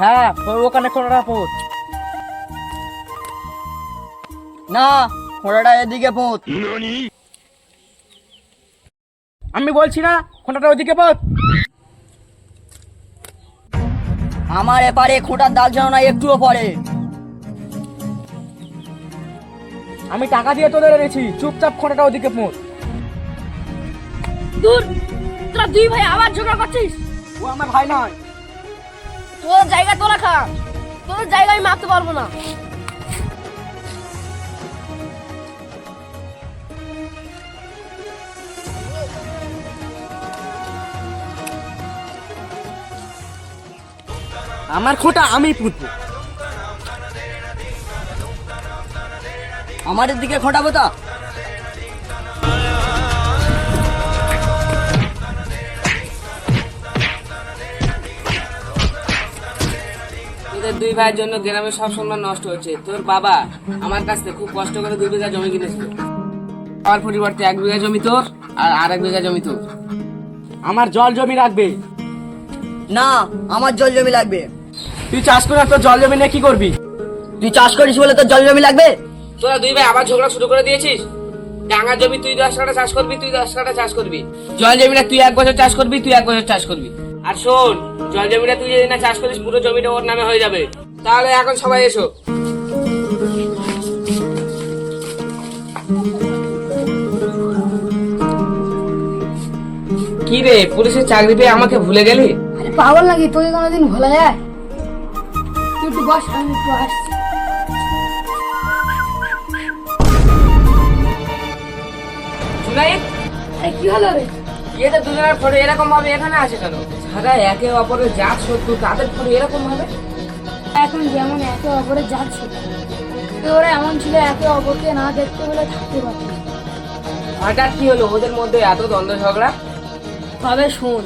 হ্যাঁ ওখানে কোনটা পোত না খোঁড়াটা এদিকে পোঁত আমি বলছি না কোনটা ওইদিকে পোত আমার এপারে খোঁটার দাগ যেন না একটুও পড়ে। আমি টাকা দিয়ে তোদের এনেছি চুপচাপ খোঁটাটা ওদিকে পোত দূর তোরা দুই ভাই আবার ঝগড়া করছিস? ও আমার ভাই নয়। তোর জায়গা তোরা খা। তোর জায়গা আমি মাপতে পারব না। আমার খোঁটা আমি পুঁতবো। আমাদের দিকে খোঁটাবো তা তোদের দুই ভাইয়ের জন্য গ্রামের সব সম্মান নষ্ট হচ্ছে। তোর বাবা আমার কাছ থেকে খুব কষ্ট করে দুই বিঘা জমি কিনেছিল। আমার পরিবর্তে এক বিঘা জমি তোর আর আর এক বিঘা জমি তোর। আমার জল জমি রাখবে না আমার জল জমি লাগবে। তুই চাষ করে তোর জল জমি নিয়ে কি করবি? তুই চাষ করিস বলে তোর জল জমি লাগবে? তোরা দুই ভাই আবার ঝগড়া শুরু করে দিয়েছিস? ডাঙা জমি তুই দশ কাটা চাষ করবি তুই দশ কাটা চাষ করবি। জল জমি না তুই এক বছর চাষ করবি তুই এক বছর চাষ করবি। আর শোন জল জমিটা তুই যদি না চাষ করিস পুরো জমিটা ওর নামে হয়ে যাবে। তাহলে এখন সবাই এসো। কি রে পুলিশের চাকরি পেয়ে আমাকে ভুলে গেলি? আরে পাগল নাকি তোকে কোনোদিন ভোলা যায়? তুই একটু বস আমি একটু আসছি। জুনাইদ? আরে কি হলো রে? এদের দুজনের ফটো এরকম ভাবে এখানে আছে কেন যারা একে অপরের জাত শত্রু তাদের ফটো এরকম ভাবে? এখন যেমন একে অপরের জাত শত্রু ওরা এমন ছিল একে অপরকে না দেখতে বলে থাকতে পারত হঠাৎ কি হলো? ওদের মধ্যে এত দ্বন্দ্ব ঝগড়া? তবে শোন